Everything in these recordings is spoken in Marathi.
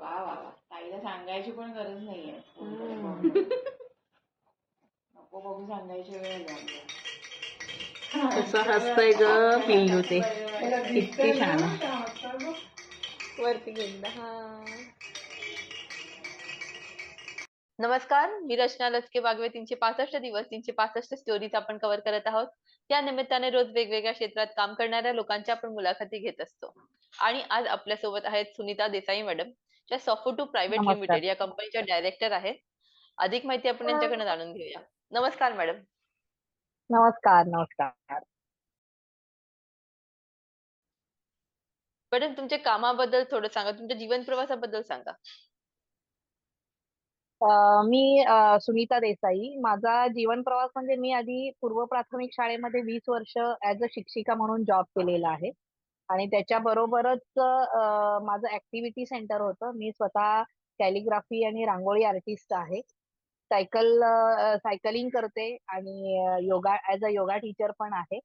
वा वा वा. ताईला सांगायची पण गरज नाहीये. नको बघू सांगायची वेळ झाली कसं हसतंय ग पिल्लू ते किती छान. वरती गेला हा. नमस्कार मी रचना लचके बागवे तीनशे पासष्ट दिवस तीनशे पासष्ट स्टोरीज आपण कव्हर करत आहोत. त्या निमित्ताने रोज वेगवेगळ्या क्षेत्रात काम करणाऱ्या लोकांच्या आपण मुलाखती घेत असतो. आणि आज आपल्यासोबत आहेत सुनीता देसाई मॅडम. ज्या सॉफ्ट टू प्रायव्हेट नमस्कार. लिमिटेड या कंपनीच्या डायरेक्टर आहेत. अधिक माहिती आपण यांच्याकडे जाणून घेऊया. नमस्कार मॅडम. नमस्कार नमस्कार. मॅडम तुमच्या कामाबद्दल थोडं सांगा. तुमच्या जीवन प्रवासाबद्दल सांगा. अं, मी अं, सुनीता देसाई. माझा जीवन प्रवास म्हणजे मी आधी पूर्व प्राथमिक शाळेमध्ये वीस वर्ष ऍज अ शिक्षिका म्हणून जॉब केलेला आहे. आणि त्याच्या बरोबरच माझं ऍक्टिव्हिटी सेंटर होतं. मी स्वतः कॅलिग्राफी आणि रांगोळी आर्टिस्ट आहे. सायकल सायकलिंग करते आणि yoga as a yoga teacher पण आहे.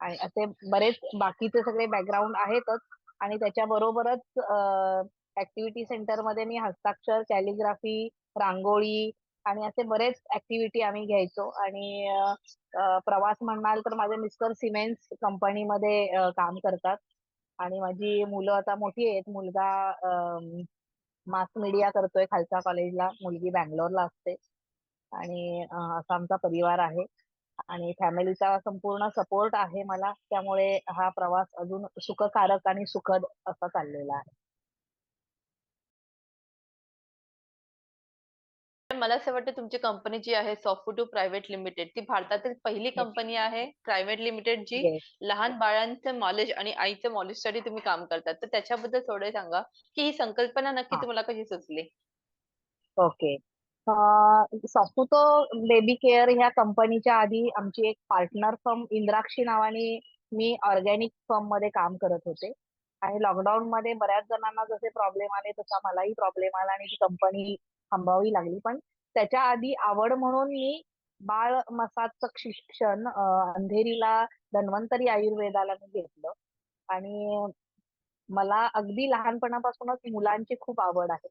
आणि असे बरेच बाकीचे सगळे बॅकग्राऊंड आहेतच. आणि त्याच्या बरोबरच ऍक्टिव्हिटी सेंटरमध्ये मी हस्ताक्षर कॅलिग्राफी रांगोळी आणि असे बरेच ऍक्टिव्हिटी आम्ही घ्यायचो. आणि अ, अ, प्रवास म्हणाल तर माझे मिस्टर सिमेंट्स कंपनीमध्ये अ, काम करतात. आणि माझी मुलं आता मोठी आहेत. मुलगा मास मीडिया करतोय खालच्या कॉलेजला मुलगी बँगलोरला असते. आणि असा आमचा परिवार आहे. आणि फॅमिलीचा संपूर्ण सपोर्ट आहे मला. त्यामुळे हा प्रवास अजून सुखकारक आणि सुखद असा चाललेला आहे. मला असं वाटतं तुमची कंपनी जी आहे सॉफ्ट टू प्रायव्हेट लिमिटेड ती भारतातील पहिली कंपनी आहे प्रायव्हेट लिमिटेड जी. लहान बाळांचं नॉलेज आणि आईचं नॉलेजसाठी तुम्ही काम करतात. तर त्याच्याबद्दल थोडं सांगा की ही संकल्पना नक्की हा. तुम्हाला कशी सुचली? ओके सॉफ्टुतो बेबी केअर ह्या कंपनीच्या आधी आमची एक पार्टनर फर्म इंद्राक्षी नावाने मी ऑर्गॅनिक फर्ममध्ये काम करत होते. आणि लॉकडाऊन मध्ये बऱ्याच जणांना जसे प्रॉब्लेम आले तसा मलाही प्रॉब्लेम आला आणि ती कंपनी थांबावी लागली. पण त्याच्या आधी आवड म्हणून मी बाळ मसाजचं शिक्षण अंधेरीला धन्वंतरी आयुर्वेदाला मी घेतलं. आणि मला अगदी लहानपणापासूनच मुलांची खूप आवड आहे.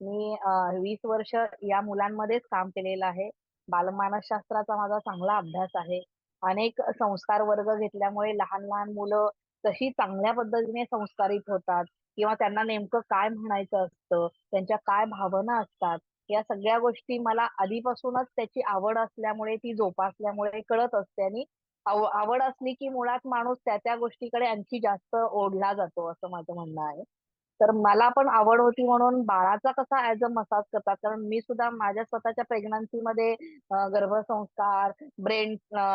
मी वीस वर्ष या मुलांमध्येच काम केलेलं आहे. बालमानसशास्त्राचा माझा चांगला अभ्यास आहे. अनेक संस्कार वर्ग घेतल्यामुळे लहान लहान मुलं कशी चांगल्या पद्धतीने संस्कारित होतात. किंवा त्यांना नेमकं काय म्हणायचं असतं त्यांच्या काय भावना असतात या सगळ्या गोष्टी मला आधीपासूनच त्याची आवड असल्यामुळे ती जोपासल्यामुळे कळत असते आणि आव- आवड असली की मुळात माणूस त्या त्या गोष्टीकडे आणखी जास्त ओढला जातो असं माझं म्हणणं आहे. तर मला पण आवड होती म्हणून बाळाचा कसा ऍज अ मसाज करतात कारण मी सुद्धा माझ्या स्वतःच्या प्रेग्नन्सीमध्ये गर्भसंस्कार ब्रेन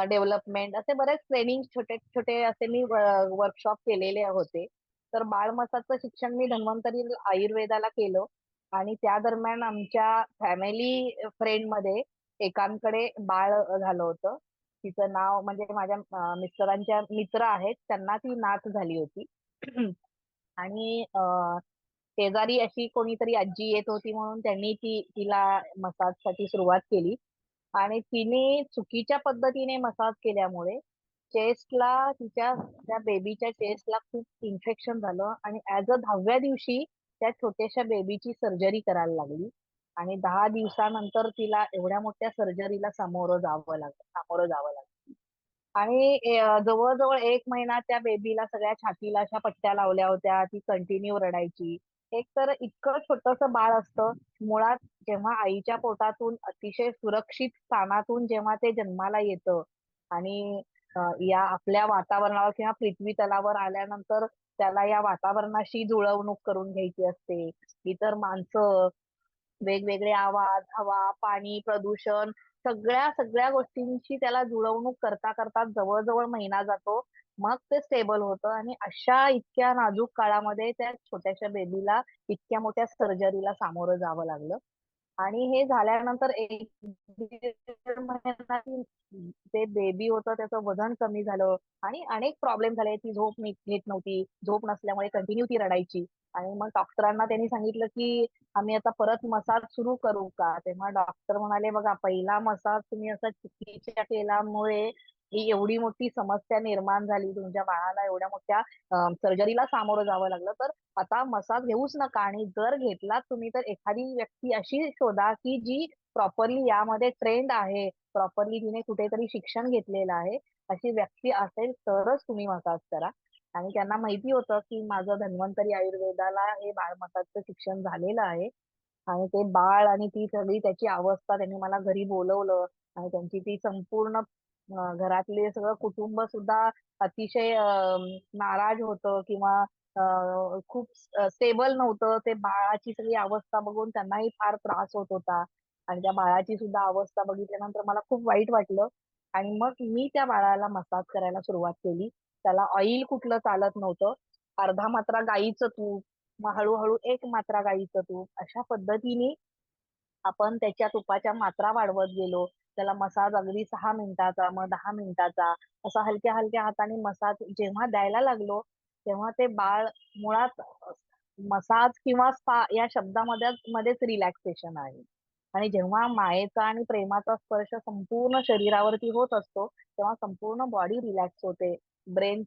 डेव्हलपमेंट असे बरेच ट्रेनिंग छोटे छोटे असे मी वर्कशॉप केलेले होते. तर बाळ मसाजचं शिक्षण मी धन्वंतरी आयुर्वेदाला केलं. आणि त्या दरम्यान आमच्या फॅमिली फ्रेंडमध्ये एकांकडे बाळ झालं होतं. तिचं नाव म्हणजे माझ्या मिस्टरांच्या मित्र आहेत त्यांना ती नाथ झाली होती. आणि शेजारी अशी कोणीतरी आजी येत होती म्हणून त्यांनी ती तिला मसाजसाठी सुरुवात केली. आणि तिने चुकीच्या पद्धतीने मसाज केल्यामुळे चेस्टला तिच्या त्या बेबीच्या चेस्टला खूप इन्फेक्शन झालं आणि ऍज अ दहाव्या दिवशी त्या छोट्याशा बेबीची सर्जरी करायला लागली. आणि दहा दिवसानंतर तिला एवढ्या मोठ्या सर्जरीला सामोरं जावं लागलं सामोरं जावं लागलं. आणि जवळजवळ एक महिना त्या बेबीला सगळ्या छातीला अशा पट्ट्या लावल्या होत्या ती कंटिन्यू रडायची. एक तर इतकं छोटस बाळ असतं मुळात जेव्हा आईच्या पोटातून अतिशय सुरक्षित स्थानातून जेव्हा ते जन्माला येतं आणि अ, या आपल्या वातावरणावर किंवा पृथ्वी तलावर आल्यानंतर त्याला या वातावरणाशी जुळवणूक करून घ्यायची असते. इतर माणसं वेगवेगळे आवाज हवा पाणी प्रदूषण सगळ्या सगळ्या गोष्टींशी त्याला जुळवणूक करता करता जवळजवळ महिना जातो. मग ते स्टेबल होतं आणि अशा इतक्या नाजूक काळामध्ये त्या छोट्याशा बेबीला इतक्या मोठ्या सर्जरीला सामोरं जावं लागलं. आणि हे झाल्यानंतर एक महिना ते बेबी होतं त्याचं वजन कमी झालं आणि अनेक प्रॉब्लेम झाले. ती झोप नीट घेत नव्हती. झोप नसल्यामुळे कंटिन्यू ती रडायची. आणि मग डॉक्टरांना त्यांनी सांगितलं की आम्ही आता परत मसाज सुरू करू का? तेव्हा डॉक्टर म्हणाले बघा पहिला मसाज तुम्ही असा चुकीच्या केल्यामुळे ही एवढी मोठी समस्या निर्माण झाली तुमच्या बाळाला एवढ्या मोठ्या सर्जरीला सामोरं जावं लागलं तर आता मसाज घेऊच नका आणि जर घेतलात तुम्ही तर एखादी व्यक्ती अशी शोधा की जी प्रॉपरली यामध्ये ट्रेंड आहे प्रॉपरली तिने कुठेतरी शिक्षण घेतलेलं आहे अशी व्यक्ती असेल तरच तुम्ही मसाज करा. आणि त्यांना माहिती होतं की माझं धन्वंतरी आयुर्वेदाला हे बाळ मसाजचं शिक्षण झालेलं आहे आणि ते बाळ आणि ती सगळी त्याची अवस्था त्यांनी मला घरी बोलवलं आणि त्यांची ती संपूर्ण घरातले सगळं कुटुंब सुद्धा अतिशय नाराज होतं किंवा खूप स्टेबल नव्हतं. ते बाळाची सगळी अवस्था बघून त्यांनाही फार त्रास होत होता. आणि त्या बाळाची सुद्धा अवस्था बघितल्यानंतर मला खूप वाईट वाटलं. आणि मग मी त्या बाळाला मसाज करायला सुरुवात केली. त्याला ऑइल कुठलं चालत नव्हतं. अर्धा मात्रा गाईचं तूप मग हळूहळू एक मात्रा गाईचं तूप अशा पद्धतीने आपण त्याच्या तुपाच्या मात्रा वाढवत गेलो. त्याला मसाज अगदी सहा मिनिटाचा मग दहा मिनिटाचा असा हलक्या हलक्या हाताने मसाज जेव्हा द्यायला लागलो तेव्हा ते बाळ मुळात मसाज किंवा स्पा या शब्दामध्ये मध्येच रिलॅक्सेशन आहे. आणि जेव्हा मायेचा आणि प्रेमाचा स्पर्श संपूर्ण शरीरावरती होत असतो तेव्हा संपूर्ण बॉडी रिलॅक्स होते. ब्रेन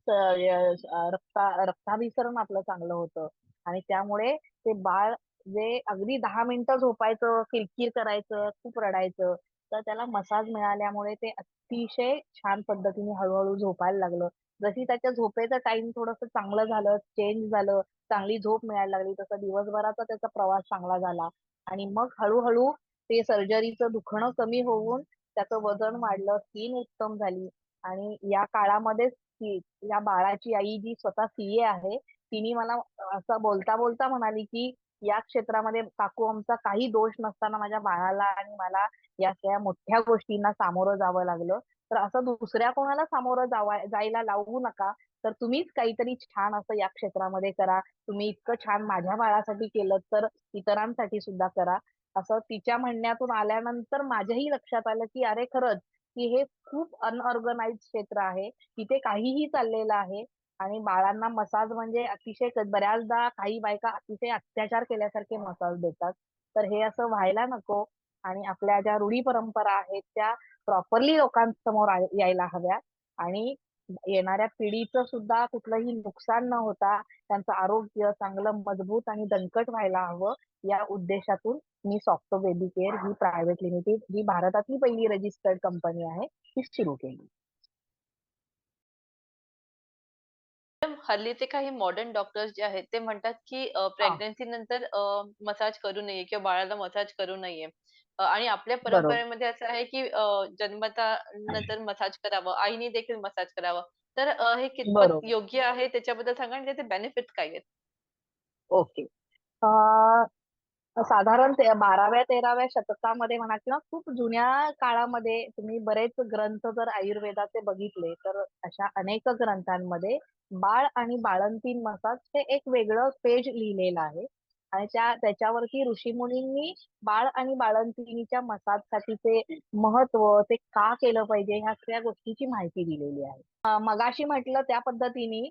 रक्ता रक्ताभिसरण आपलं चांगलं होतं. आणि त्यामुळे ते बाळ जे अगदी दहा मिनिटं झोपायचं किरकिर करायचं खूप रडायचं तर त्याला मसाज मिळाल्यामुळे ते अतिशय छान पद्धतीने हळूहळू झोपायला लागलं. जशी त्याच्या झोपेचं टाइम थोडस चांगलं झालं चेंज झालं चांगली झोप मिळायला लागली तसा दिवसभराचा त्याचा प्रवास चांगला झाला. आणि मग हळूहळू ते सर्जरीचं दुखणं कमी होऊन त्याचं वजन वाढलं स्किन उत्तम झाली. आणि या काळामध्येच ती या बाळाची आई जी स्वतः सीए आहे तिने मला असं बोलता बोलता म्हणाली की या क्षेत्रामध्ये काकू आमचा काही दोष नसताना माझ्या बाळाला आणि मला या सगळ्या मोठ्या गोष्टींना सामोरं जावं लागलं. तर असं दुसऱ्या कोणाला सामोरं जावा जायला लावू नका. तर तुम्हीच काहीतरी छान असं या क्षेत्रामध्ये करा. तुम्ही इतकं छान माझ्या बाळासाठी केलं तर इतरांसाठी सुद्धा करा. असं तिच्या म्हणण्यातून आल्यानंतर माझ्याही लक्षात आलं की अरे खरंच की हे खूप अनऑर्गनाइज क्षेत्र आहे. तिथे काहीही चाललेलं आहे. आणि बाळांना मसाज म्हणजे अतिशय बऱ्याचदा काही बायका अतिशय अत्याचार केल्यासारखे मसाज देतात. तर हे असं व्हायला नको आणि आपल्या ज्या रूढी परंपरा आहेत त्या प्रॉपरली लोकांसमोर यायला हव्या. आणि येणाऱ्या पिढीचं सुद्धा कुठलंही नुकसान न होता त्यांचं आरोग्य चांगलं मजबूत आणि दणकट व्हायला हवं. या उद्देशातून मी सॉफ्टो बेबी केअर ही प्रायव्हेट लिमिटेड ही भारतातली पहिली रजिस्टर्ड कंपनी आहे ती सुरू केली. हल्ली ते काही मॉडर्न डॉक्टर्स जे आहेत ते म्हणतात की प्रेग्नन्सी नंतर मसाज करू नये किंवा बाळाला मसाज करू नये. आणि आपल्या परंपरेमध्ये असं आहे की जन्मता नंतर मसाज करावं आईने देखील मसाज करावं. तर हे कितपत योग्य आहे त्याच्याबद्दल सांगा आणि त्याचे बेनिफिट काय आहेत? ओके. साधारण ते बाराव्या तेराव्या शतकामध्ये म्हणा किंवा खूप जुन्या काळामध्ये तुम्ही बरेच ग्रंथ जर आयुर्वेदाचे बघितले तर अशा अनेक ग्रंथांमध्ये बाळ आणि बाळंतीन मसाज हे एक वेगळं पेज लिहिलेलं आहे. आणि त्या त्याच्यावरती ऋषीमुनींनी बाळ आणि बाळंतिनीच्या मसाजसाठीचे महत्त्व ते का केलं पाहिजे ह्या सगळ्या गोष्टीची माहिती दिलेली आहे. मगाशी म्हटलं त्या पद्धतीने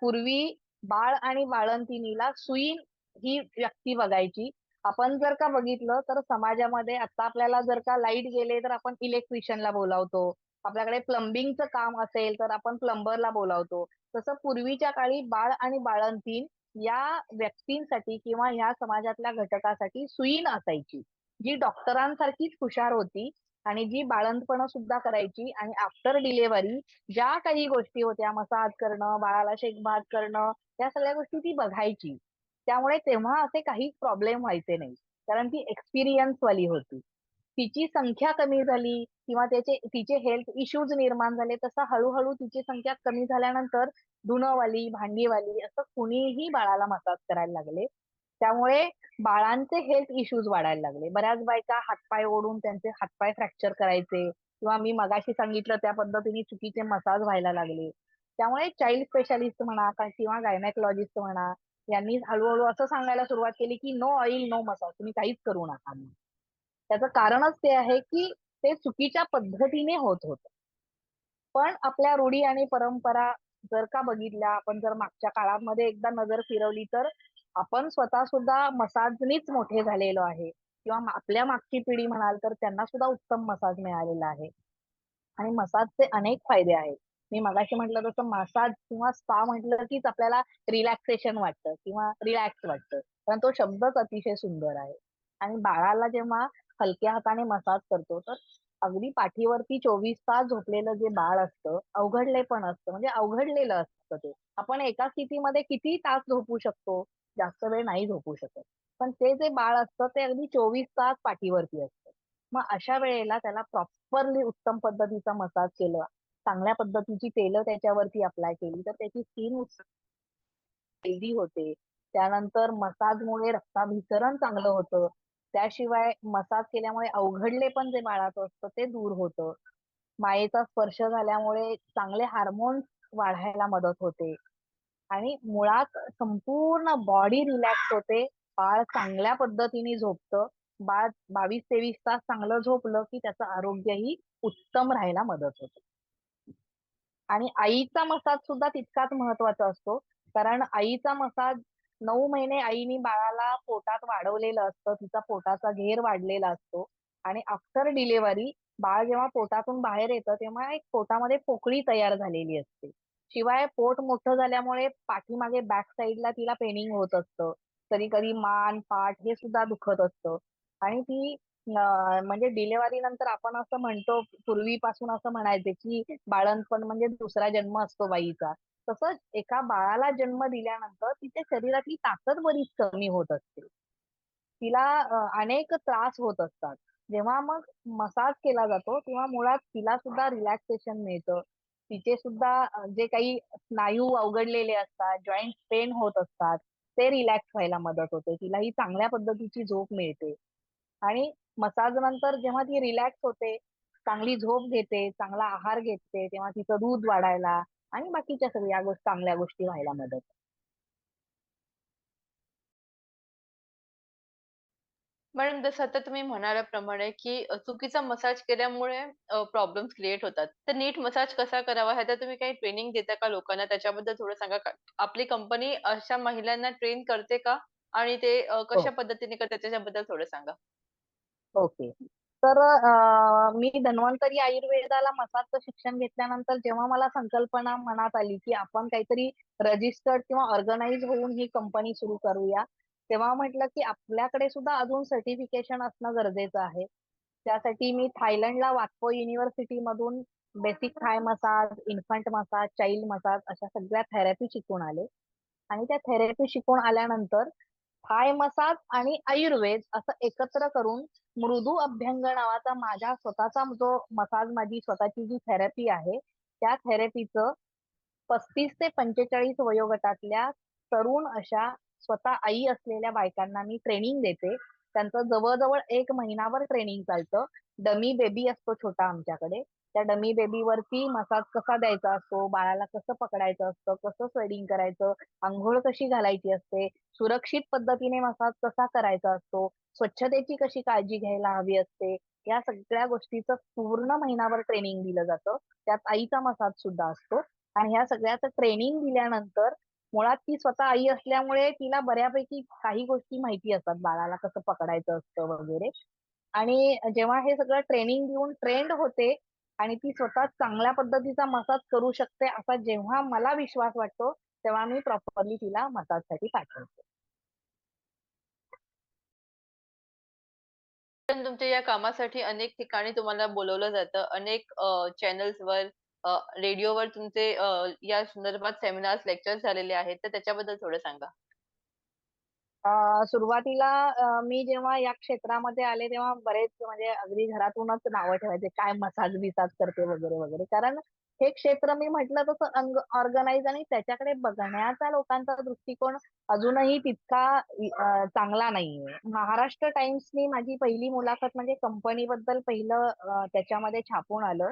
पूर्वी बाळ आणि बाळंतिनीला सुई ही व्यक्ती बघायची. आपण जर का बघितलं तर समाजामध्ये आता आपल्याला जर का लाइट गेले तर आपण इलेक्ट्रिशियनला बोलावतो. आपल्याकडे प्लंबिंगचं काम असेल तर आपण प्लंबरला बोलावतो. तसं पूर्वीच्या काळी बाळ आणि बाळंतीन या व्यक्तींसाठी किंवा ह्या समाजातल्या घटकासाठी सुईन असायची. जी डॉक्टरांसारखीच हुशार होती आणि जी बाळंतपण सुद्धा करायची आणि आफ्टर डिलेव्हरी ज्या काही गोष्टी होत्या मसाज करणं बाळाला शेकभात करणं या सगळ्या गोष्टी ती बघायची. त्यामुळे तेव्हा असे काही प्रॉब्लेम व्हायचे नाही. कारण ती एक्सपिरियन्स वाली होती. तिची संख्या कमी झाली किंवा त्याचे तिचे हेल्थ इश्यूज निर्माण झाले तसं हळूहळू तिची संख्या कमी झाल्यानंतर धुणंवाली भांडीवाली असं कुणीही बाळाला मसाज करायला लागले. त्यामुळे बाळांचे हेल्थ इश्यूज वाढायला लागले. बऱ्याच बायका हातपाय ओढून त्यांचे हातपाय फ्रॅक्चर करायचे किंवा मी मगाशी सांगितलं त्या पद्धतीने चुकीचे मसाज व्हायला लागले. त्यामुळे चाइल्ड स्पेशालिस्ट म्हणा किंवा गायनॅकोलॉजिस्ट म्हणा यांनी हळूहळू असं सांगायला सुरुवात केली की नो ऑइल नो मसाज तुम्ही काहीच करू नका त्याचं कारणच ते आहे की ते चुकीच्या पद्धतीने होत होत. पण आपल्या रूढी आणि परंपरा जर का बघितल्या आपण जर मागच्या काळामध्ये एकदा नजर फिरवली तर आपण स्वतः सुद्धा मसाजनीच मोठे झालेलो आहे. किंवा आपल्या मागची पिढी म्हणाल तर त्यांना सुद्धा उत्तम मसाज मिळालेला आहे. आणि मसाजचे अनेक फायदे आहेत. मी मगाशी म्हटलं तसं मसाज किंवा स्पा म्हटलं कीच आपल्याला रिलॅक्सेशन वाटतं किंवा रिलॅक्स वाटतं. कारण तो शब्दच अतिशय सुंदर आहे. आणि बाळाला जेव्हा हलक्या हाताने मसाज करतो तर अगदी पाठीवरती चोवीस तास झोपलेलं जे बाळ असतं अवघडले पण असतं म्हणजे अवघडलेलं असतं ते. आपण एका स्थितीमध्ये किती तास झोपू शकतो? जास्त वेळ नाही झोपू शकत. पण ते जे बाळ असतं ते अगदी चोवीस तास पाठीवरती असतं. मग अशा वेळेला त्याला प्रॉपरली उत्तम पद्धतीचा मसाज केलं चांगल्या पद्धतीची तेलं त्याच्यावरती अप्लाय केली तर त्याची स्किन हेल्दी होते. त्यानंतर मसाजमुळे रक्ताभिसरण चांगलं होतं. त्याशिवाय मसाज केल्यामुळे अवघडले पण जे बाळाचं असतं ते दूर होतं. मायेचा स्पर्श झाल्यामुळे चांगले हार्मोन्स वाढायला मदत होते. आणि मुळात संपूर्ण बॉडी रिलॅक्स होते. बाळ चांगल्या पद्धतीने झोपतं. बाळ बावीस तेवीस तास चांगलं झोपलं की त्याचं आरोग्यही उत्तम राहायला मदत होते. आणि आईचा मसाज सुद्धा तितकाच महत्त्वाचा असतो. कारण आईचा मसाज नऊ महिने आईने बाळाला पोटात वाढवलेलं असतं. तिचा पोटाचा घेर वाढलेला असतो. आणि आफ्टर डिलेव्हरी बाळ जेव्हा पोटातून बाहेर येतं तेव्हा एक पोटामध्ये पोकळी तयार झालेली असते. शिवाय पोट मोठं झाल्यामुळे पाठीमागे बॅक साईडला तिला पेनिंग होत असतं. कधी कधी मान पाठ हे सुद्धा दुखत असतं. आणि ती म्हणजे डिलेव्हरी नंतर आपण असं म्हणतो पूर्वीपासून असं म्हणायचे की बाळंतपण म्हणजे दुसरा जन्म असतो बाईचा. तसंच एका बाळाला जन्म दिल्यानंतर तिच्या शरीरातली ताकद बरीच कमी होत असते. तिला अनेक त्रास होत असतात. जेव्हा मग मसाज केला जातो तेव्हा मुळात तिला सुद्धा रिलॅक्सेशन मिळतं. तिचे सुद्धा जे काही स्नायू अवघडलेले असतात जॉईंट पेन होत असतात ते रिलॅक्स व्हायला मदत होते. तिला ही चांगल्या पद्धतीची झोप मिळते. आणि मसाज नंतर जेव्हा ती रिलॅक्स होते चांगली झोप घेते चांगला आहार घेते तेव्हा तिचं दूध वाढायला आणि बाकीच्या सगळ्या गोष्टी चांगल्या गोष्टी व्हायला मदत. होते. मॅडम जसं आता तुम्ही म्हणाल्याप्रमाणे की अ, चुकीचा मसाज केल्यामुळे प्रॉब्लेम्स क्रिएट होतात. तर नीट मसाज कसा करावा? ह्याचा तुम्ही काही ट्रेनिंग देता का लोकांना? त्याच्याबद्दल थोडं सांगा का? आपली कंपनी अशा महिलांना ट्रेन करते का? आणि ते अ, कशा पद्धतीने करते त्याच्याबद्दल थोडं सांगा. ओके. तर मी धन्वंतरी आयुर्वेदाला मसाजचं शिक्षण घेतल्यानंतर जेव्हा मला संकल्पना मनात आली की आपण काहीतरी रजिस्टर्ड किंवा ऑर्गनाइज होऊन ही कंपनी सुरू करूया तेव्हा म्हटलं की आपल्याकडे सुद्धा अजून सर्टिफिकेशन असणं गरजेचं आहे. त्यासाठी मी थायलंडला वाक्पो युनिव्हर्सिटी मधून basic Thai massage infant massage child massage अशा सगळ्या थेरपी शिकून आले. आणि त्या थेरपी शिकून आल्यानंतर थाय मसाज आणि आयुर्वेद असं एकत्र करून मृदू अभ्यंग नावाचा माझ्या स्वतःचा जो मसाज माझी स्वतःची जी थेरपी आहे त्या थेरपीचं पस्तीस ते पंचेचाळीस वयोगटातल्या तरुण अशा स्वतः आई असलेल्या बायकांना मी ट्रेनिंग देते. त्यांचं जवळजवळ एक महिनाभर ट्रेनिंग चालतं. डमी बेबी असतो छोटा आमच्याकडे. त्या डमी बेबीवरती मसाज कसा द्यायचा असतो? बाळाला कसं पकडायचं असतं? कसं स्वेडिंग करायचं? आंघोळ कशी घालायची असते? सुरक्षित पद्धतीने मसाज कसा करायचा असतो? स्वच्छतेची कशी काळजी घ्यायला हवी असते? या सगळ्या गोष्टीचं पूर्ण महिनाभर ट्रेनिंग दिलं जातं. त्यात आईचा मसाज सुद्धा असतो. आणि ह्या सगळ्याचं ट्रेनिंग दिल्यानंतर मुळात ती स्वतः आई असल्यामुळे तिला बऱ्यापैकी काही गोष्टी माहिती असतात. बाळाला कसं पकडायचं असतं वगैरे. आणि जेव्हा हे सगळं ट्रेनिंग देऊन ट्रेंड होते आणि ती स्वतः चांगल्या पद्धतीचा मसाज करू शकते असा जेव्हा मला विश्वास वाटतो तेव्हा मी प्रॉपरली तिला मसाजसाठी पाठवते. पण तुमच्या या कामासाठी अनेक ठिकाणी तुम्हाला बोलवलं जातं. अनेक चॅनल्सवर रेडिओवर तुमचे या संदर्भात सेमिनार्स लेक्चर्स झालेले आहेत. तर त्याच्याबद्दल थोडं सांगा. सुरुवातीला मी जेव्हा या क्षेत्रामध्ये आले तेव्हा बरेच म्हणजे अगदी घरातूनच नावं ठेवायचे काय मसाज बिसाज करते? वगैरे वगैरे. कारण हे क्षेत्र मी म्हटलं तसं ऑर्गनाइज आणि त्याच्याकडे बघण्याचा लोकांचा दृष्टिकोन अजूनही तितका चांगला नाहीये. महाराष्ट्र टाइम्सनी माझी पहिली मुलाखत म्हणजे कंपनीबद्दल पहिलं त्याच्यामध्ये छापून आलं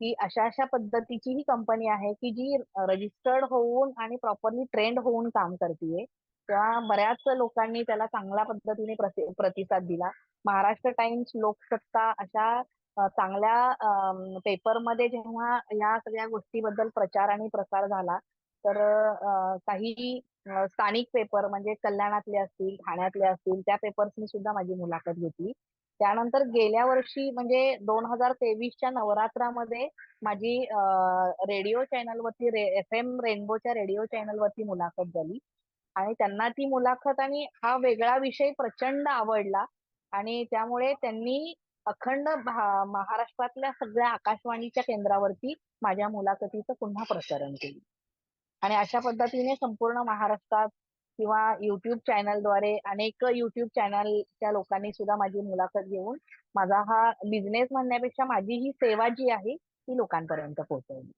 की अशा अशा पद्धतीची ही कंपनी आहे की जी रजिस्टर्ड होऊन आणि प्रॉपरली ट्रेंड होऊन काम करते त्या बऱ्याच लोकांनी त्याला चांगल्या पद्धतीने प्रतिसाद दिला. महाराष्ट्र टाइम्स लोकसत्ता अशा चांगल्या पेपरमध्ये जेव्हा या सगळ्या गोष्टीबद्दल प्रचार आणि प्रसार झाला तर काही स्थानिक पेपर म्हणजे कल्याणातले असतील ठाण्यातले असतील त्या पेपर्सनी सुद्धा माझी मुलाखत घेतली. त्यानंतर गेल्या वर्षी म्हणजे दोन हजार तेवीसच्या नवरात्रामध्ये माझी रेडिओ चॅनलवरती एफ एम रेनबोच्या रेडिओ चॅनलवरती मुलाखत झाली. आणि त्यांना ती मुलाखत आणि हा वेगळा विषय प्रचंड आवडला. आणि त्यामुळे त्यांनी अखंड महाराष्ट्रातल्या सगळ्या आकाशवाणीच्या केंद्रावरती माझ्या मुलाखतीचं पुन्हा प्रसारण केलं. आणि अशा पद्धतीने संपूर्ण महाराष्ट्रात किंवा युट्यूब चॅनलद्वारे अनेक युट्यूब चॅनलच्या लोकांनी सुद्धा माझी मुलाखत घेऊन माझा हा बिझनेस म्हणण्यापेक्षा माझी ही सेवा जी आहे ती लोकांपर्यंत पोहोचवली.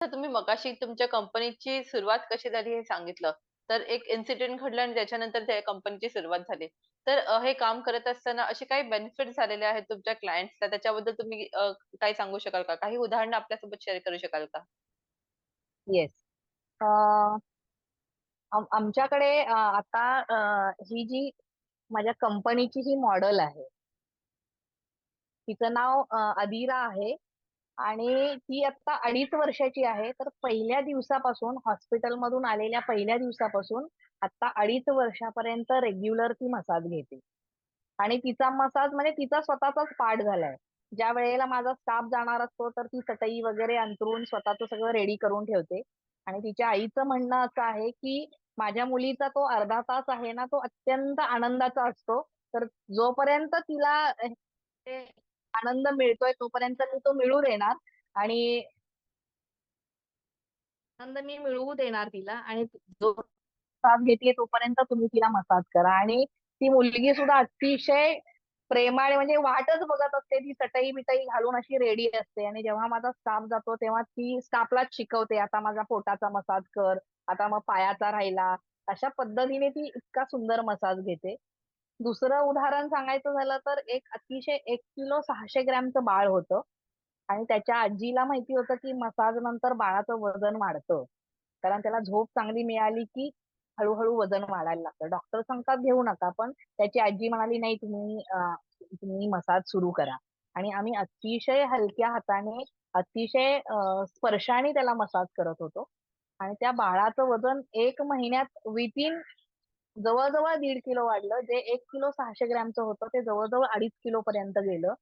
तर तुम्ही मगाशी तुमच्या कंपनीची सुरुवात कशी झाली हे सांगितलं. तर एक इन्सिडेंट घडला आणि त्याच्यानंतर त्या कंपनीची सुरुवात झाली. तर अ, हे काम करत असताना असे काही बेनिफिट झालेले आहेत तुमच्या क्लायंट्सला त्याच्याबद्दल तुम्ही अ, काही सांगू शकाल का? काही उदाहरणं आपल्यासोबत शेअर करू शकाल का? येस आमच्याकडे अ, आता अ, ही जी माझ्या कंपनीची ही मॉडेल आहे. तिचं नाव अ, अदिरा आहे. आणि ती आता अडीच वर्षाची आहे तर पहिल्या दिवसापासून हॉस्पिटलमधून मधून आलेल्या पहिल्या दिवसापासून आता अडीच वर्षापर्यंत रेग्युलर ती मसाज घेते. आणि तिचा मसाज म्हणजे तिचा स्वतःचाच पाठ झालाय. ज्या वेळेला माझा स्टाफ जाणार असतो तर ती चटई वगैरे अंतरून स्वतःच सगळं रेडी करून ठेवते. आणि तिच्या आईचं म्हणणं असं आहे की माझ्या मुलीचा तो अर्धा तास आहे ना तो अत्यंत आनंदाचा असतो. तर जोपर्यंत तिला आनंद मिळतोय तोपर्यंत मी तो मिळू देणार आणि आनंद मी मिळवू देणार तिला आणि जो साथ घेते तोपर्यंत तुम्ही तिला मसाज करा. आणि ती मुलगी सुद्धा अतिशय प्रेमाने म्हणजे वाटच बघत असते. ती चटई बिटई घालून अशी रेडी असते आणि जेव्हा माझा स्टाफ जातो तेव्हा ती स्टाफलाच शिकवते आता माझा पोटाचा मसाज कर आता मग पायाचा राहिला. अशा पद्धतीने ती इतका सुंदर मसाज घेते. दुसरं उदाहरण सांगायचं झालं तर एक अतिशय एक किलो सहाशे ग्रॅमचं बाळ होतं. आणि त्याच्या आजीला माहिती होतं की मसाज नंतर बाळाचं वजन वाढतं. कारण त्याला झोप चांगली मिळाली की हळूहळू वजन वाढायला लागतं. डॉक्टर सांगतात घेऊ नका पण त्याची आजी म्हणाली नाही तुम्ही तुम्ही मसाज सुरू करा. आणि आम्ही अतिशय हलक्या हाताने अतिशय स्पर्शाने त्याला मसाज करत होतो. आणि त्या बाळाचं वजन एक महिन्यात विथिन जवळजवळ दीड किलो वाढलं. जे एक किलो सहाशे ग्रॅमचं होतं ते जवळजवळ अडीच किलो पर्यंत गेलं.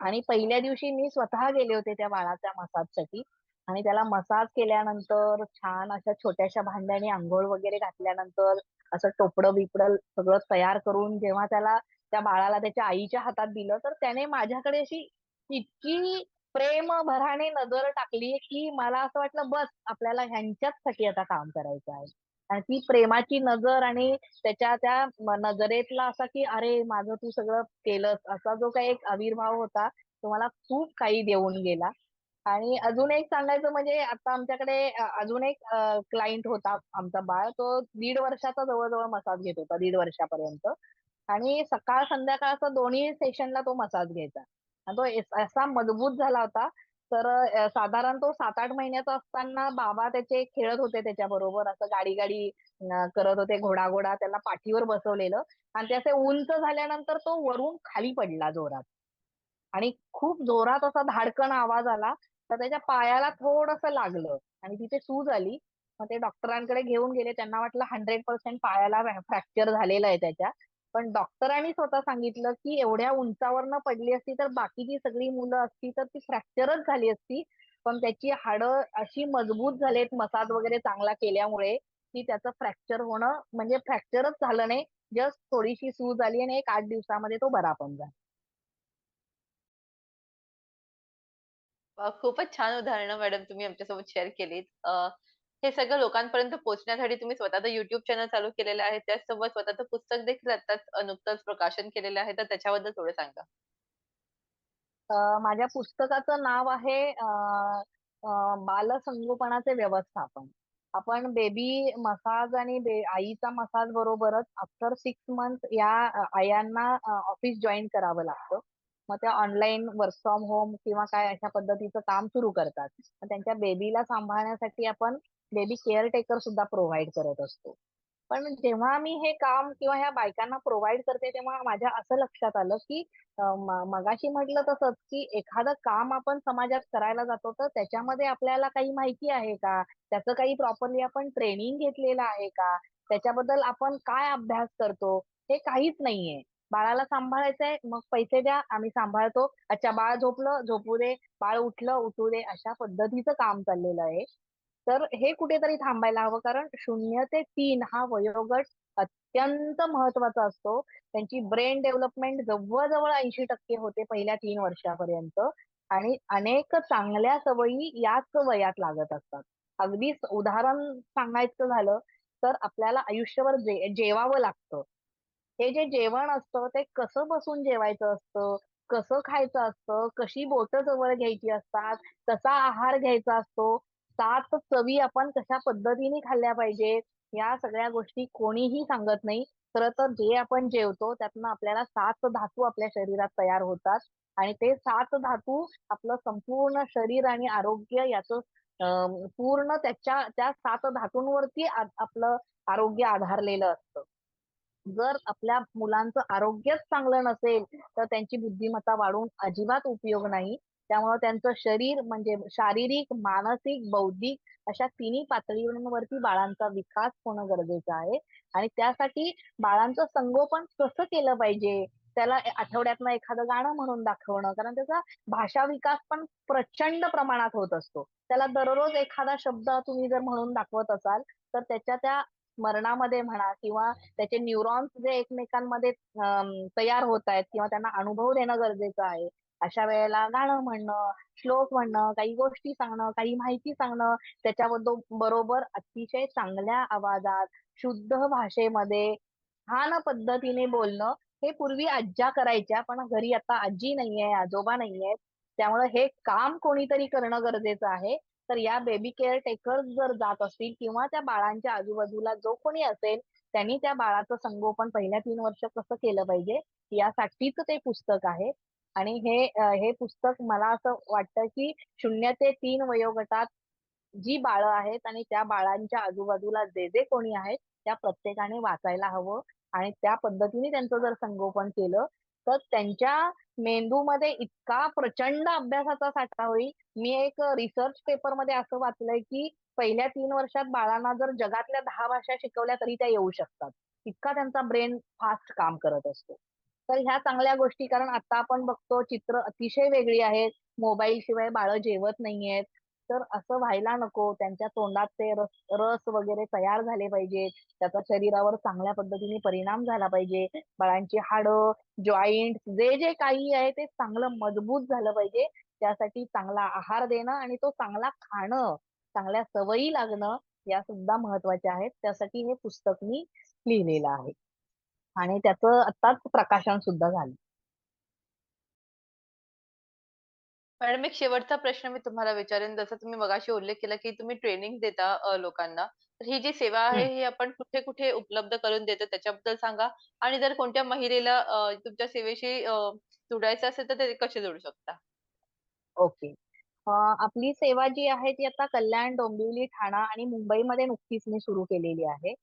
आणि पहिल्या दिवशी मी स्वतः गेले होते त्या बाळाच्या मसाजसाठी. आणि त्याला मसाज केल्यानंतर छान अशा छोट्याशा भांड्याने आंघोळ वगैरे घातल्यानंतर असं टोपडं बिपडं सगळं तयार करून जेव्हा त्याला त्या बाळाला त्याच्या आईच्या हातात दिलं तर त्याने माझ्याकडे अशी इतकी प्रेम भराने नजर टाकली की मला असं वाटलं बस आपल्याला ह्यांच्याचसाठी आता काम करायचं आहे. ती प्रेमाची नजर आणि त्याच्या त्या नजरेतला असा की अरे माझं तू सगळं केलंस. असा जो काही एक आविर्भाव होता तो मला खूप काही देऊन गेला. आणि अजून एक सांगायचं म्हणजे आता आमच्याकडे अजून एक क्लायंट होता आमचा बाळ तो दीड वर्षाचा जवळजवळ मसाज घेत होता दीड वर्षापर्यंत. आणि सकाळ संध्याकाळ असं दोन्ही सेशनला तो मसाज घ्यायचा. तो असा मजबूत झाला होता तर अ, साधारण तो सात आठ महिन्याचा असताना बाबा त्याचे खेळत होते त्याच्याबरोबर. असं गाडी गाडी अ, करत होते घोडा घोडा त्याला पाठीवर बसवलेलं. आणि ते असे उंच झाल्यानंतर तो वरून खाली पडला जोरात. आणि खूप जोरात असा धाडकन आवाज आला. तर त्याच्या पायाला थोडंसं लागलं. आणि तिथे सूज आली. मग ते डॉक्टरांकडे घेऊन गेले. त्यांना वाटलं हंड्रेड पर्सेंट पायाला फ्रॅक्चर झालेलं आहे त्याच्या. पण डॉक्टरांनी स्वतः सांगितलं की एवढ्या उंचावरनं पडली असती तर बाकीची सगळी मुलं असती तर ती फ्रॅक्चरच झाली असती. पण त्याची हाडं अशी मजबूत झालेत मसाज वगैरे चांगला केल्यामुळे की त्याचं फ्रॅक्चर होणं म्हणजे फ्रॅक्चरच झालं नाही. जस्ट थोडीशी सूज आली आणि एक आठ दिवसामध्ये तो बरा पण झाला. खूपच छान उदाहरणं मॅडम तुम्ही आमच्यासोबत शेअर केलीत. अ, हे सगळं लोकांपर्यंत पोहोचण्यासाठी तुम्ही स्वतःचं YouTube चॅनल चालू केलेलं आहे. त्याचसोबत स्वतःचं पुस्तक देखील आत्ताच अ, नुकतंच प्रकाशन केलेलं आहे. तर त्याच्याबद्दल थोडं सांगा. अ, माझ्या पुस्तकाचं नाव आहे अ, अ, बालसंगोपनाचे व्यवस्थापन. आपण बेबी मसाज आणि बे आईचा मसाज बरोबरच आफ्टर सिक्स मंथ या अ, आयांना ऑफिस जॉईन करावं लागतं. मग त्या ऑनलाईन वर्क फ्रॉम होम किंवा काय अशा पद्धतीचं काम सुरू करतात. मग त्यांच्या बेबीला सांभाळण्यासाठी आपण baby care taker provide करत असतो. पण जेव्हा मी हे काम किंवा ह्या बायकांना प्रोव्हाइड करते तेव्हा माझ्या असं लक्षात आलं की मगाशी म्हटलं तसंच की एखादं काम आपण समाजात करायला जातो तर त्याच्यामध्ये आपल्याला काही माहिती आहे का? त्याचं काही प्रॉपरली आपण ट्रेनिंग घेतलेलं आहे का? त्याच्याबद्दल आपण काय अभ्यास करतो? हे काहीच नाहीये बाळाला सांभाळायचंय मग पैसे द्या आम्ही सांभाळतो अच्छा बाळ झोपलं झोपू दे बाळ उठलं उठू दे अशा पद्धतीचं काम चाललेलं आहे तर हे कुठेतरी थांबायला हवं कारण शून्य ते तीन हा वयोगट अत्यंत महत्त्वाचा असतो. त्यांची ब्रेन डेव्हलपमेंट जवळजवळ ऐंशी टक्के होते पहिल्या तीन वर्षापर्यंत आणि अनेक चांगल्या सवयी याच वयात लागत असतात. अगदी उदाहरण सांगायचं झालं तर आपल्याला आयुष्यभर जे जेवावं लागतं. हे जे जेवण असतं ते कसं बसून जेवायचं असतं? कसं खायचं असतं? कशी बोटं जवळ घ्यायची असतात? कसा आहार घ्यायचा असतो? सात चवी आपण कशा पद्धतीने खाल्ल्या पाहिजे या सगळ्या गोष्टी कोणीही सांगत नाही. खरं तर जे आपण जेवतो त्यातनं आपल्याला सात धातू आपल्या शरीरात तयार होतात. आणि ते सात धातू आपलं संपूर्ण शरीर आणि आरोग्य याचं पूर्ण त्याच्या त्या सात धातूंवरती आपलं आरोग्य आधारलेलं असतं. जर आपल्या मुलांचं आरोग्यच चांगलं नसेल तर त्यांची बुद्धिमत्ता वाढून अजिबात उपयोग नाही. त्यामुळे त्यांचं शरीर म्हणजे शारीरिक मानसिक बौद्धिक अशा तिन्ही पातळीवरती बाळांचा विकास होणं गरजेचं आहे. आणि त्यासाठी बाळांचं संगोपन कसं केलं पाहिजे? त्याला आठवड्यातनं एखादं गाणं म्हणून दाखवणं कारण त्याचा भाषा विकास पण प्रचंड प्रमाणात होत असतो. त्याला दररोज एखादा शब्द तुम्ही जर म्हणून दाखवत असाल तर त्याच्या त्या स्मरणामध्ये म्हणा किंवा त्याचे न्यूरॉन्स जे एकमेकांमध्ये तयार होत आहेत किंवा त्यांना अनुभव देणं गरजेचं आहे. अशा वेळेला गाणं म्हणणं श्लोक म्हणणं काही गोष्टी सांगणं काही माहिती सांगणं त्याच्याबद्दल बरोबर अतिशय चांगल्या आवाजात शुद्ध भाषेमध्ये छान पद्धतीने बोलणं हे पूर्वी आज्या करायच्या पण घरी आता आजी नाहीये आजोबा नाहीयेत. त्यामुळे हे काम कोणीतरी करणं गरजेचं आहे. तर या बेबी केअर टेकर्स जर जात असतील किंवा त्या बाळांच्या आजूबाजूला जो कोणी असेल त्यांनी त्या बाळाचं संगोपन पहिल्या तीन वर्ष कसं केलं पाहिजे यासाठीच ते पुस्तक आहे. आणि हे हे पुस्तक मला असं वाटतं की शून्य ते तीन वयोगटात जी बाळं आहेत आणि त्या बाळांच्या आजूबाजूला जे जे कोणी आहेत त्या प्रत्येकाने वाचायला हवं आणि त्या पद्धतीने त्यांचं जर संगोपन केलं तर त्यांच्या मेंदूमध्ये इतका प्रचंड अभ्यासाचा साठा होईल. मी एक रिसर्च पेपरमध्ये असं वाचलंय की पहिल्या तीन वर्षात बाळांना जर जगातल्या दहा भाषा शिकवल्या तरी त्या येऊ शकतात. इतका त्यांचा ब्रेन फास्ट काम करत असतो. तर ह्या चांगल्या गोष्टी कारण आता आपण बघतो चित्र अतिशय वेगळी आहेत. मोबाईल शिवाय बाळं जेवत नाहीयेत. तर असं व्हायला नको. त्यांच्या तोंडात ते रस रस वगैरे तयार झाले पाहिजेत. त्याचा शरीरावर चांगल्या पद्धतीने परिणाम झाला पाहिजे. बाळांची हाडं जॉईंट जे जे काही आहे ते चांगलं मजबूत झालं पाहिजे. त्यासाठी चांगला आहार देणं आणि तो चांगला खाणं चांगल्या सवयी लागणं या सुद्धा महत्त्वाच्या आहेत. त्यासाठी हे पुस्तक मी लिहिलेलं आहे. आणि त्याचं आत्ताच प्रकाशन सुद्धा झालं. मॅडम एक शेवटचा प्रश्न मी तुम्हाला विचारेन. जसं तुम्ही मगाशी उल्लेख केला की तुम्ही ट्रेनिंग देता अ, लोकांना. तर ही जी सेवा आहे ही आपण कुठे कुठे उपलब्ध करून देतो त्याच्याबद्दल सांगा. आणि जर कोणत्या महिलेला अ, तुमच्या सेवेशी अ, जोडायचं असेल तर ते कसे जोडू शकता? ओके. आपली सेवा जी आहे ती आता कल्याण डोंबिवली ठाणा आणि मुंबईमध्ये नुकतीच मी सुरू केलेली आहे.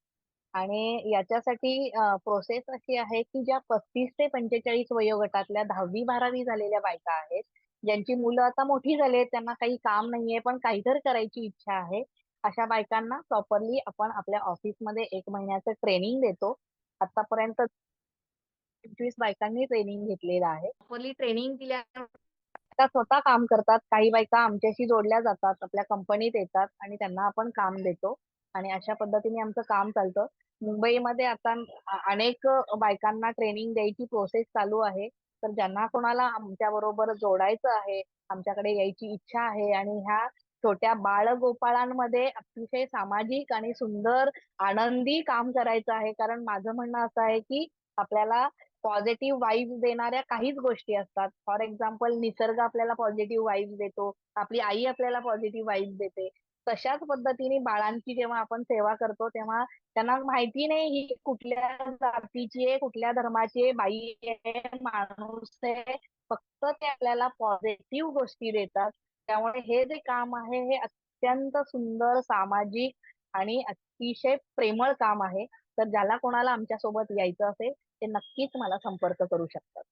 आणि याच्यासाठी प्रोसेस अशी आहे की ज्या पस्तीस ते पंचेचाळीस वयोगटातल्या दहावी बारावी झालेल्या बायका आहेत ज्यांची मुलं आता मोठी झाली आहेत त्यांना काही काम नाहीये पण काहीतरी करायची इच्छा आहे अशा बायकांना प्रॉपरली आपण आपल्या ऑफिसमध्ये एक महिन्याचं ट्रेनिंग देतो. आतापर्यंत पंचवीस बायकांनी ट्रेनिंग घेतलेलं आहे. प्रॉपरली ट्रेनिंग दिल्या त्या स्वतः काम करतात. काही बायका आमच्याशी जोडल्या जातात आपल्या कंपनीत येतात आणि त्यांना आपण काम देतो. आणि अशा पद्धतीने आमचं काम चालतं. मुंबईमध्ये आता अनेक बायकांना ट्रेनिंग द्यायची प्रोसेस चालू आहे. तर ज्यांना कोणाला आमच्या बरोबर जोडायचं आहे आमच्याकडे यायची इच्छा आहे आणि ह्या छोट्या बाळगोपाळांमध्ये अतिशय सामाजिक आणि सुंदर आनंदी काम करायचं आहे. कारण माझं म्हणणं असं आहे की आपल्याला पॉझिटिव्ह वाईब्स देणाऱ्या काहीच गोष्टी असतात. फॉर एक्झाम्पल निसर्ग आपल्याला पॉझिटिव्ह वाईब्स देतो. आपली आई आपल्याला पॉझिटिव्ह वाईब्स देते. तशाच पद्धतीने बाळांची जेव्हा आपण सेवा करतो तेव्हा त्यांना माहिती नाही ही कुठल्या जातीची आहे कुठल्या धर्माची आहे बाई आहे माणूस आहे. फक्त ते आपल्याला पॉझिटिव्ह गोष्टी देतात. त्यामुळे हे जे काम आहे हे अत्यंत सुंदर सामाजिक आणि अतिशय प्रेमळ काम आहे. तर ज्याला कोणाला आमच्यासोबत यायचं असेल ते नक्कीच मला संपर्क करू शकतात.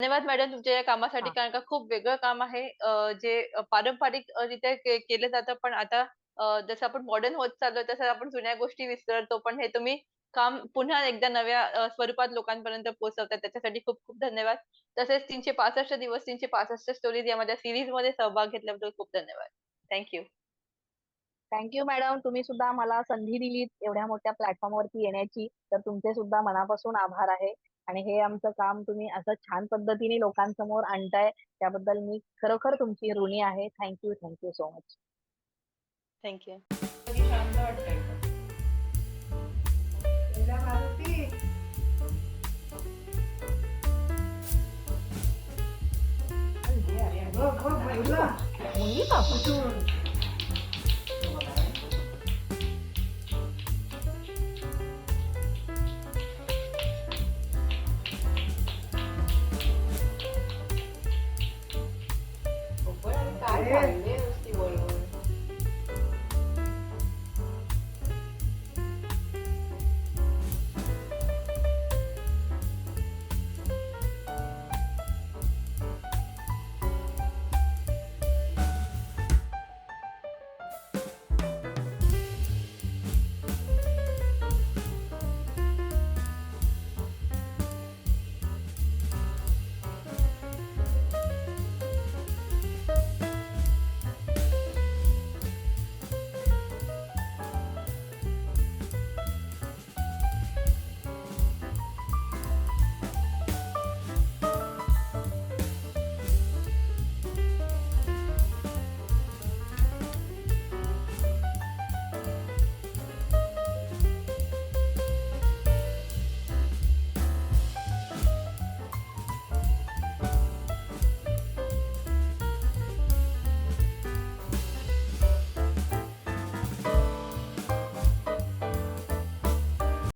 धन्यवाद मॅडम तुमच्या या कामासाठी हा. कारण का खूप वेगळं काम आहे. अ, जे पारंपरिक रित्या केलं जातं. पण आता अं, जसं आपण मॉडर्न होत चाललोय तसं आपण जुन्या गोष्टी विसरतो. पण हे तुम्ही काम पुन्हा एकदा नव्या अं, स्वरूपात लोकांपर्यंत पोहोचवताय. त्याच्यासाठी खूप खूप धन्यवाद. तसेच तीनशे पासष्ट दिवस तीनशे पासष्ट स्टोरीज या माझ्या सिरीजमध्ये सहभाग घेतल्याबद्दल खूप धन्यवाद. थँक्यू थँक्यू मॅडम तुम्ही सुद्धा मला संधी दिली एवढ्या मोठ्या प्लॅटफॉर्म वरती येण्याची. तर तुमचे सुद्धा मनापासून आभार आहे. आणि हे आमचं काम तुम्ही असं छान पद्धतीने लोकांसमोर आणताय त्याबद्दल मी खरोखर तुमची ऋणी आहे thank you thank you so much thank you Yeah.